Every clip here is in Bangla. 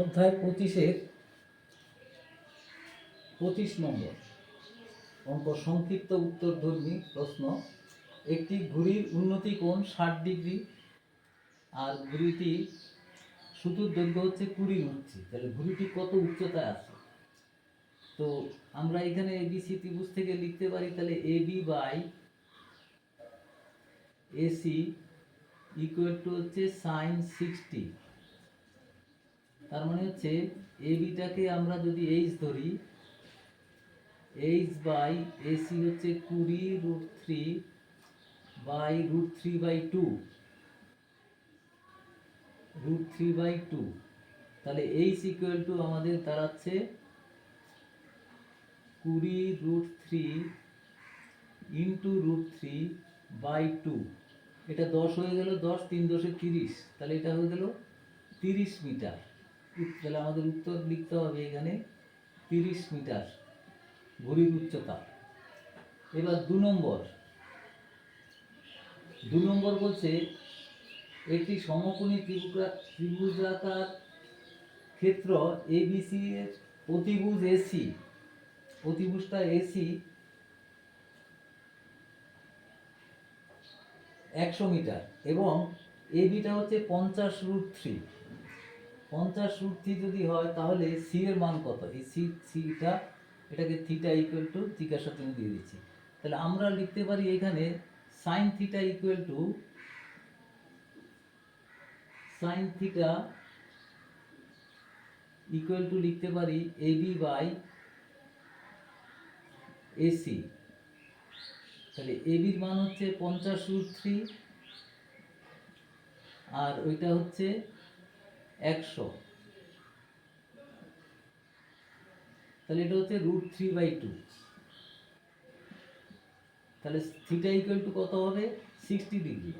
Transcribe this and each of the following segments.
অধ্যায় পঁচিশের পঁচিশ নম্বর অঙ্ক, সংক্ষিপ্ত উত্তরধর্মী প্রশ্ন। একটি ঘুড়ির উন্নতি কোণ ষাট ডিগ্রি আর ঘুড়িটি সুতোর দৈর্ঘ্য হচ্ছে কুড়ি উঠছে তাহলে ঘুড়িটি কত উচ্চতায় আছে? তো আমরা এখানে এবিসি ত্রিভুজ থেকে লিখতে পারি, তাহলে A B by AC equal to হচ্ছে সাইন সিক্সটি তার মানে হচ্ছে এ বিটাকে আমরা যদি এইচ ধরি এইচ বাই এসি হচ্ছে কুড়ি root three by root three by two root three by two তাহলে এইচ ইকুয়াল টু আমাদের দাঁড়াচ্ছে কুড়ি root three into root three by two এটা দশ হয়ে গেল দশ, তিন দশে তিরিশ। তাহলে এটা হয়ে গেল তিরিশ মিটার। তাহলে আমাদের উত্তর লিখতে হবে এখানে তিরিশ মিটার, ঘড়ির উচ্চতা। এবার দু নম্বর। দু নম্বর বলছে একটি সমকোণী ত্রিভুজা- ত্রিভুজাকার ক্ষেত্র এবিসি এর অতিভুজ এসি অতিভুজটা এসি একশো মিটার এবং এবিটা হচ্ছে পঞ্চাশ রুট থ্রি পঞ্চাশ রুট থ্রি যদি হয়, তাহলে সি এর মান কত? এই সি সিটা এটাকে থিটা ইকুয়াল টু জিজ্ঞাসা চিহ্ন দিয়ে দিচ্ছি। তাহলে আমরা লিখতে পারি এখানে sine theta equal to sine theta equal to লিখতে পারি এ বি বাই এসি তাহলে এ বির মান হচ্ছে পঞ্চাশ রুট থ্রি আর ওইটা হচ্ছে একশো। তাহলে এটা হচ্ছে রুট থ্রি বাই টু তাহলে থিটা ইকুয়াল টু কত হবে? Sixty degree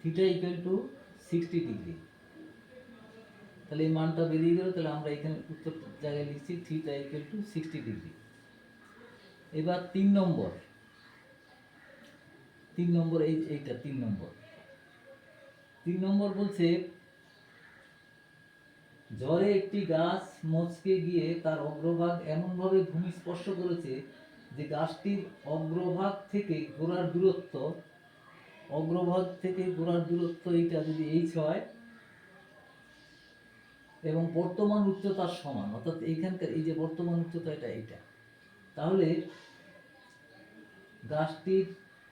theta equal to sixty degree তাহলে এই মানটা বেরিয়ে গেল, তাহলে আমরা এখানে উত্তর জায়গায় লিখছি theta equal to sixty degree এবার তিন নম্বর। তিন নম্বর এই, এইটা তিন নম্বর। তিন নম্বর বলছে ঝড়ে একটি গাছ মচকে গিয়ে তার অগ্রভাগ এমনভাবে ভূমি স্পর্শ করেছে যে গাছটির অগ্রভাগ থেকে গোড়ার দূরত্ব, অগ্রভাগ থেকে গোড়ার দূরত্ব এইটা যদি এইচ হয়, এবং বর্তমান উচ্চতার সমান, অর্থাৎ এইখানকার এই যে বর্তমান উচ্চতা এটা এইটা। তাহলে গাছটির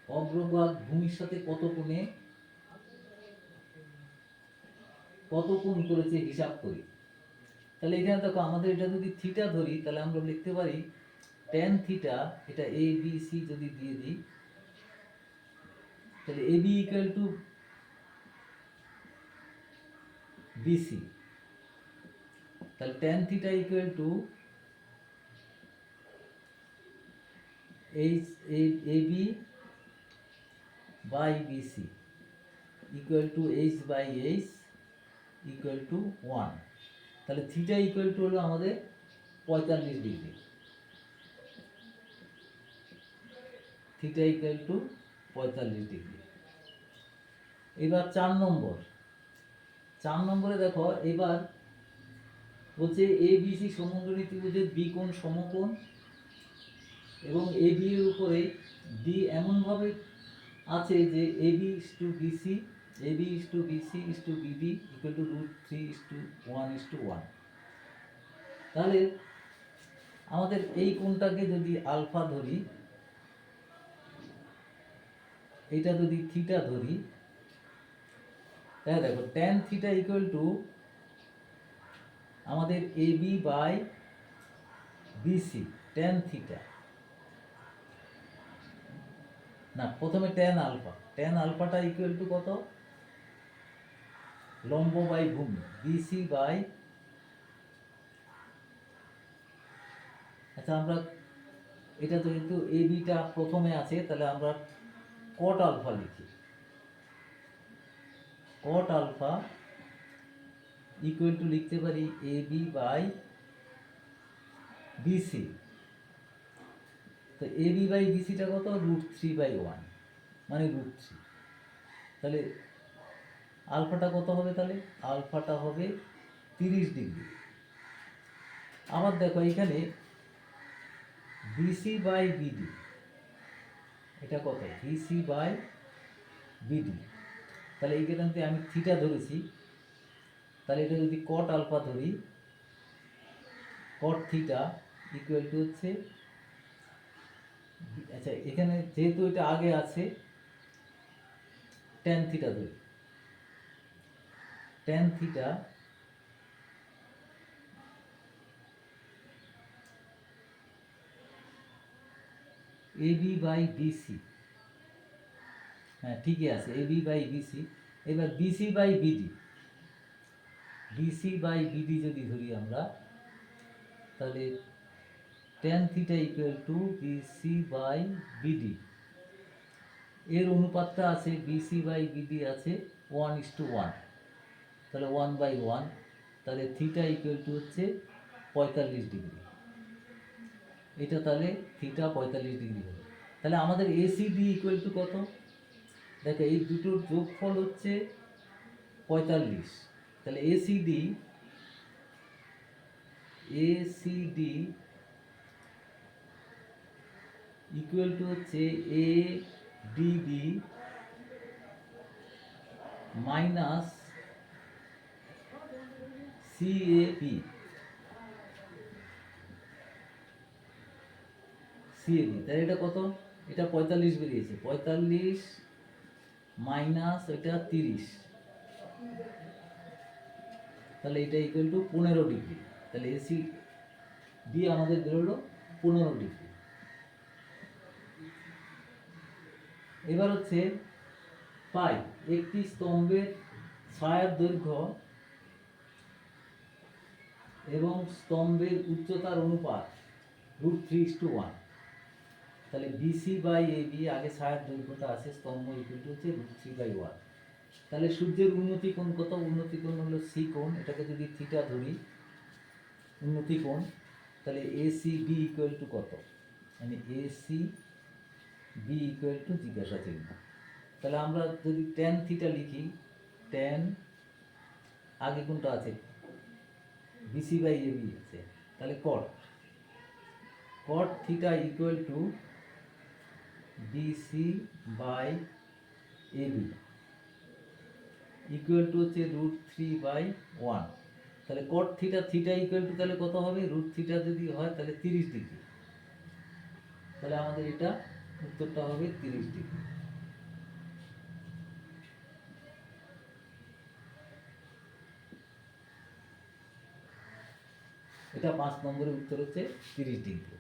অগ্রভাগ ভূমির সাথে কত কোণে? কত কোণ করেছে হিসাব করি। তাহলে এখানে দেখো আমাদের এটা যদি থিটা ধরি, তাহলে আমরা লিখতে পারি ট্যান থিটা এটা এ বি সি যদি দিয়ে দিই, তাহলে A B equal to BC তাহলে tan theta equal to H A B by BC equal to H by H equal to one তাহলে থিটা ইকুয়াল টু হলো আমাদের পঁয়তাল্লিশ ডিগ্রি থিটা ইকুয়াল টু পঁয়তাল্লিশ ডিগ্রি এবার চার নম্বর। চার নম্বরে দেখো, এবার বলছে এ বি সি সমগ্রী ত্রিভুজের বি কোণ সমকোণ এবং এ বি এর উপরে ডি এমনভাবে আছে যে A B to BC A B is to BC is to BB equal to root three is to one is to one তাহলে আমাদের এই কোণটাকে যদি আলফা ধরি, এইটা যদি থিটা ধরি, তাহলে দেখো ট্যান থিটা ইকুয়াল টু আমাদের A B by BC tan theta. না, প্রথমে ট্যান আলফা ট্যান আলফাটা ইকুয়াল টু কত? লম্ব বাই ভূমি বিসি বাই আচ্ছা আমরা এটা তো কিন্তু এ বিটা প্রথমে আছে, তাহলে আমরা কট আলফা লিখি। কট আলফা ইকুয়াল টু লিখতে পারি এ বি বাই বিসি তো এ বি বাই বিসিটা কত? রুট থ্রি বাই ওয়ান মানে রুট থ্রি তাহলে আলফাটা কত হবে তাহলে? আলফাটা হবে তিরিশ ডিগ্রি। আবার দেখো এখানে বিসি বাই বিডি। এটা কত? BC by BD. তাহলে এইখানে আমি থিটা ধরেছি। তাহলে এটা যদি কট আলফা ধরি কট থিটা ইকুয়াল টু হচ্ছে আচ্ছা এখানে যেহেতু এটা আগে আছে টেন থিটা ধরি। Tan theta AB by BC হ্যাঁ ঠিকই আছে। এবি বাই বিসি এবার BC by BD BC by BD যদি ধরি আমরা, তাহলে tan theta equal to BC by BD এর অনুপাতটা আছে বিসি বাই বিডি আছে ওয়ান ইস টু ওয়ান তাহলে ওয়ান বাই ওয়ান তাহলে থিটা ইকুয়াল টু হচ্ছে পঁয়তাল্লিশ ডিগ্রি এটা তাহলে থিটা পঁয়তাল্লিশ ডিগ্রি হবে। তাহলে আমাদের এসিডি ইকুয়াল টু কত? দেখো, এই দুটোর যোগফল হচ্ছে পঁয়তাল্লিশ। তাহলে এসিডি এসিডি ইকুয়াল টু হচ্ছে A DB minus CAP CAP তাহলে এটা কত? এটা পঁয়তাল্লিশ বেরিয়েছে। পঁয়তাল্লিশ মাইনাস এটা তিরিশ। তাহলে এটা ইকুয়াল টু পনেরো ডিগ্রি তাহলে এসি দিয়ে আমাদের বেরোলো পনেরো ডিগ্রি এবার হচ্ছে পাই। একটি স্তম্ভের ছায়ার দৈর্ঘ্য এবং স্তম্ভের উচ্চতার অনুপাত রুট থ্রি টু ওয়ান তাহলে বিসি বাই এ বি আগে ছায়ার দৈর্ঘ্যটা আছে, স্তম্ভ ইকুয়াল টু হচ্ছে রুট থ্রি বাই ওয়ান তাহলে সূর্যের উন্নতি কোণ কত? উন্নতি কোণ হলো সি কোণ। এটাকে যদি থিটা ধরি, উন্নতি কোণ, তাহলে A C B equal to কত? মানে A C B equal to জিজ্ঞাসা চিহ্ন। তাহলে আমরা যদি টেন থিটা লিখি টেন আগে কোনটা আছে? বিসি বাই এ বি আছে। তাহলে cot cot theta equal to BC by A B equal to হচ্ছে রুট থ্রি বাই ওয়ান তাহলে cot theta theta equal to তাহলে কত হবে? রুট থিটা যদি হয় তাহলে তিরিশ ডিগ্রি তাহলে আমাদের এটা উত্তরটা হবে তিরিশ ডিগ্রি এটা পাঁচ নম্বরের উত্তর হচ্ছে তিরিশ ডিগ্রি।